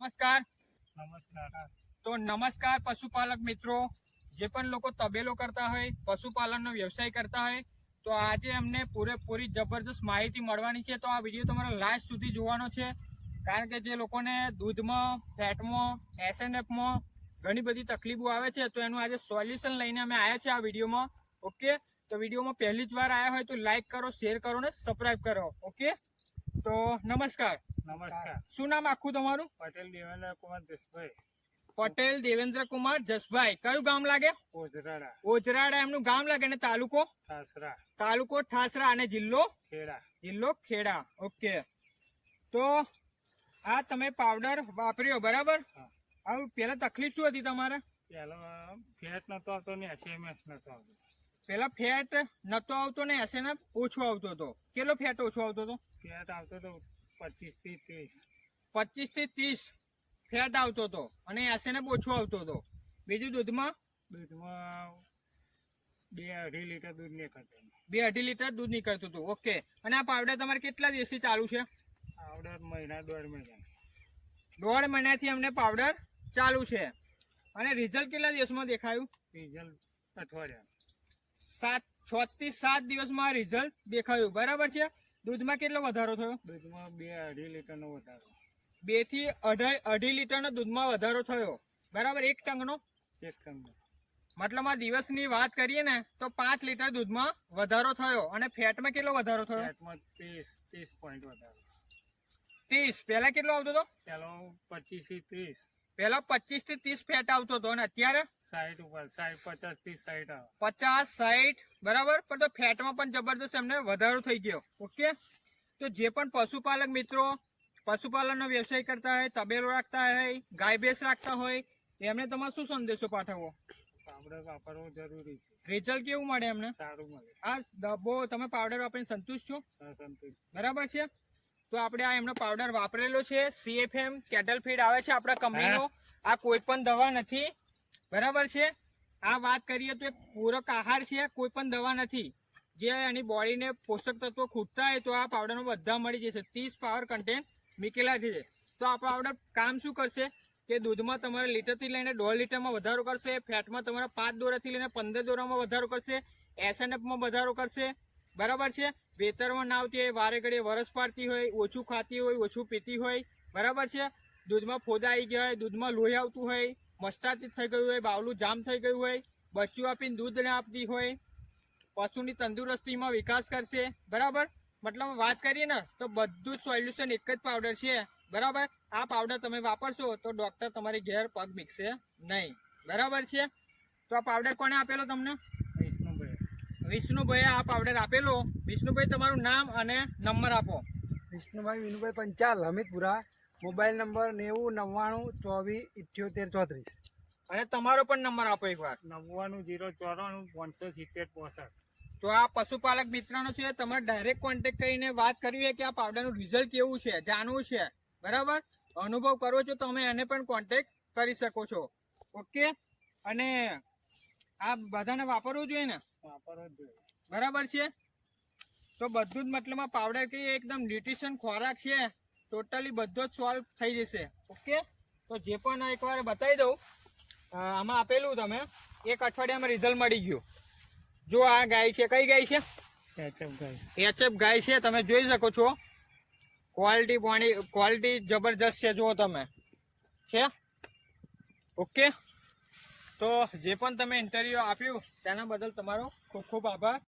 નમસ્કાર. નમસ્કાર. તો નમસ્કાર પશુપાલક મિત્રો. જે પણ લોકો તબેલો કરતા હોય પશુપાલનનો વ્યવસાય કરતા હોય તો આજે અમને પૂરેપૂરી જબરદસ્ત માહિતી મળવાની છે. તો આ વીડિયો તમારે લાસ્ટ સુધી જોવાનો છે. કારણ કે જે લોકોને દૂધમાં ફેટમાં એસએનએફમાં ઘણી બધી તકલીફો આવે છે તો એનું આજે સોલ્યુશન લઈને અમે આવ્યા છીએ આ વિડીયોમાં. ઓકે? તો વિડીયોમાં પહેલી જ વાર આવ્યા હોય તો લાઈક કરો શેર કરો ને સબસ્ક્રાઈબ કરો. ઓકે? તો નમસ્કાર. નમસ્કાર. શું નામ આખું તમારું? પટેલ દેવેન્દ્ર કુમાર દેશભાઈ પટેલ દેવેન્દ્ર કુમાર જસભાઈ. કયું ગામ લાગે? ઓજરાડા. એમનું ગામ લાગે ને તાલુકો? ઠાસરા. તાલુકો ઠાસરા અને જિલ્લો? ખેડા. જિલ્લો ખેડા. ઓકે. તો આ તમે પાવડર વાપર્યો બરાબર. આવું પેલા તકલીફ શું હતી તમારે? પેલા ફેટ નતો આવતો ને એસએમએસ નતો આવતો. પેલા ફેટ નતો આવતો ને એસએમએસ ઓછો આવતો હતો. કેટલો ફેટ ઓછો આવતો હતો? ફેટ આવતો તો પચીસથી ત્રીસ પચીસથી ત્રીસ ફેટ આવતો હતો અને એસએનએફ ઓછો આવતો હતો. બીજું દૂધમાં? દૂધમાં બે અઢી લીટર દૂધ નીકળતું બે અઢી લીટર દૂધ નીકળતું હતું. ઓકે. અને આ પાવડર તમારે કેટલા દિવસથી ચાલુ છે? પાવડર મહિના દોઢ મહિના. દોઢ મહિનાથી અમને પાવડર ચાલુ છે. અને રિઝલ્ટ કેટલા દિવસમાં દેખાયું? રિઝલ્ટ અઠવાડિયા. સાત છ થી સાત દિવસમાં રિઝલ્ટ દેખાયું. બરાબર છે? દૂધમાં કેટલો વધારો થયો? દૂધમાં બે અઢી લીટરનો વધારો. બેથી અઢાઈ અઢી લીટરનો દૂધમાં વધારો થયો. બરાબર એક ટંકનો? એક ટંક મતલબ આ દિવસની વાત કરીએ ને તો પાંચ લીટર દૂધમાં વધારો થયો. અને ફેટમાં કેટલો વધારો થયો? ફેટમાં ત્રીસ ત્રીસ પોઈન્ટ વધારો. ત્રીસ. પહેલા કેટલો આવતો હતો? પેલો પચીસથી ત્રીસ. પહેલા પચીસથી ત્રીસ ફેટ આવતો હતો અને અત્યારે સાઈઠ ઉપર સાઈઠ પચાસથી સાઈઠ આવે. પચાસ સાઈઠ બરાબર? પણ તો ફેટમાં પણ જબરદસ્ત એમને વધારો થઈ ગયો. ઓકે? તો જે પણ પશુપાલક મિત્રો પશુપાલનનો વ્યવસાય કરતા હોય તબેલો રાખતા હોય ગાય ભેંસ રાખતા હોય એમને તમારે શું સંદેશો પાઠવવો? પાવડર વાપરવો જરૂરી છે. રિઝલ્ટ કેવું મળે એમને? સારું મળે. આ ડબ્બો તમે પાવડર વાપરીને સંતુષ્ટ છો? સંતુષ્ટ. બરાબર છે? તો આપણે આ એમનો પાવડર વાપરેલો છે. સીએફએમ કેટલ ફીડ આવે છે આપણા કંપનીનો. આ કોઈ પણ દવા નથી. બરાબર છે? આ વાત કરીએ તો એક પૂરક આહાર છે. કોઈ પણ દવા નથી. જે એની બોડીને પોષક તત્વો ખૂટતા હોય તો આ પાવડરમાં બધા મળી જશે. ત્રીસ પાવર કન્ટેન્ટ મીકેલાથી છે. તો આ પાવડર કામ શું કરશે? કે દૂધમાં તમારે લીટરથી લઈને દોઢ લીટરમાં વધારો કરશે. ફેટમાં તમારા પાંચ દોરાથી લઈને પંદર દોરામાં વધારો કરશે. એસએનએફમાં વધારો કરશે. બરાબર છે? વેતરમાં ના આવતી હોય, વારે ઘડીએ વરસ પાડતી હોય, ઓછું ખાતી હોય, ઓછું પીતી હોય, બરાબર છે? દૂધમાં ફોદા આવી ગયા હોય, દૂધમાં લોહી આવતું હોય મસ્ટાતી થઈ ગયું હોય, બાવલું જામ થઈ ગયું હોય, બચ્ચું આપીને દૂધ ના આપતી હોય, પશુની તંદુરસ્તીમાં વિકાસ કરશે, બરાબર? મતલબ વાત કરીએ ને, તો બધું જ સોલ્યુશન એક જ પાવડર છે, બરાબર? આ પાવડર તમે વાપરશો તો ડોક્ટર તમારી ઘેર પગ મીકશે નહીં, બરાબર છે? તો આ પાવડર કોને આપેલો તમને? વિષ્ણુભાઈએ આ પાવડર આપેલો. વિષ્ણુભાઈ તમારું નામ અને નંબર આપો. વિષ્ણુભાઈ વિનુભાઈ પંચાલ હમીદપુરા. મોબાઈલ નંબર નેવું નવ્વાણું ચોવીસ ઇઠ્યોતેર ચોત્રીસ. અને તમારો પણ નંબર આપો એકવાર. નવ્વાણું જીરો ચોરાણું પાંચસો સિત્તેર પોસઠ. તો આ પશુપાલક મિત્રનો છે તમારે ડાયરેક્ટ કોન્ટેક્ટ કરીને વાત કરવી હોય કે આ પાવડરનું રિઝલ્ટ કેવું છે જાણવું છે. બરાબર? અનુભવ કરવો છો તમે એને પણ કોન્ટેક્ટ કરી શકો છો. ઓકે અને આ બધાને વાપરવું જોઈએ ને? વાપરવું જોઈએ. બરાબર છે? તો બધું જ મતલબમાં પાવડર કે એકદમ ન્યુટ્રિશન ખોરાક છે ટોટલી બધો જ સોલ્વ થઈ જશે. ઓકે? તો જે પણ એકવાર બતાવી દઉં. આમાં આપેલું તમે. એક અઠવાડિયામાં રિઝલ્ટ મળી ગયું. જો આ ગાય છે કઈ ગાય છે? એચએફ ગાય. એચએફ ગાય છે તમે જોઈ શકો છો. ક્વોલિટી પાણી ક્વોલિટી જબરજસ્ત છે જુઓ તમે. છે? ઓકે? તો જે પણ તમે ઇન્ટરવ્યુ આપ્યું તેના બદલ તમારો ખૂબ ખૂબ આભાર.